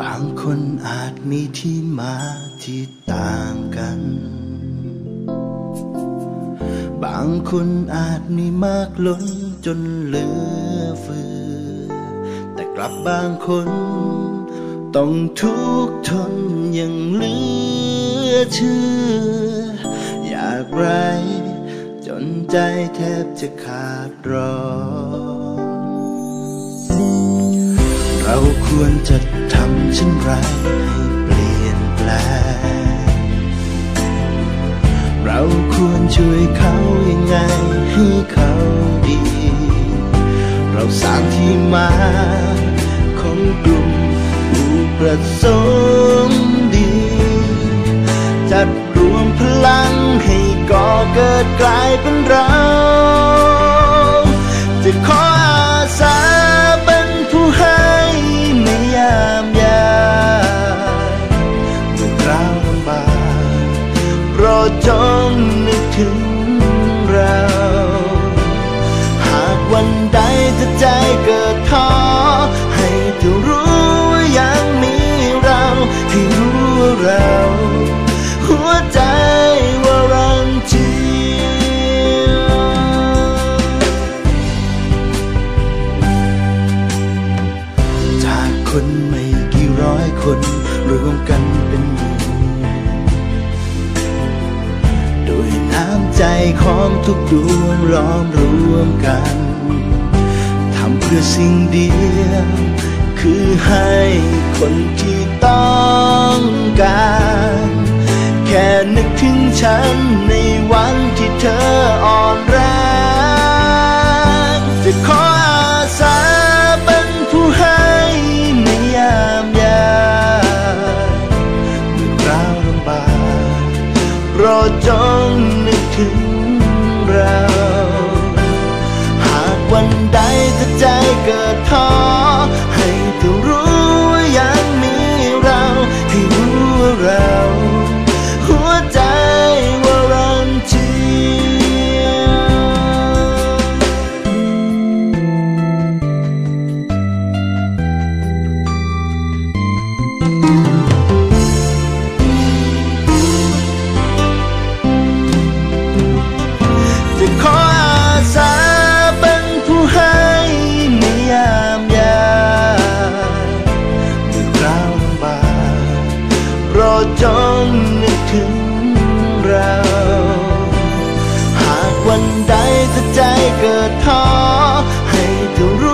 บางคนอาจมีที่มาที่ต่างกัน บางคนอาจมีมากล้นจนเหลือเฟือ แต่กลับบางคน ต้องทุกข์ทนย่างเหลือเชื่อ อยากไร จนใจแทบจะขาดร้อนเราควรจะทำเช่นไรให้ ควรช่วยเขายังไงให้เขาดี เราสร้างที่มาของกลุ่มผู้ประสงค์ดี จัดรวมพลังให้ก่อเกิดกลายเป็นเรา ดจงนึกถึงเรา หากวันใดจะใจเกิดท้อให้เธอรู้ว่ายังมีเราให้รู้ว่าเรา หัวใจว่ารังจียวจากคนไม่กี่ร้อยคนรวมกันเป็น ใจของทุกดวงล้อมรวมกัน ทำเพื่อสิ่งเดียว คือให้คนที่ต้องการ แค่นึกถึงฉันในวันที่เธออ่อนแรงจะขออาสาเป็นผู้ให้ในยามยากเมื่อคราวลำบากโปรดจง ถึงเรา หากวันใดถ้ใจเกิดท้อ จ้องนึกถึงเรา หากวันใดถ้ใจเกิดท้อให้เธอรู้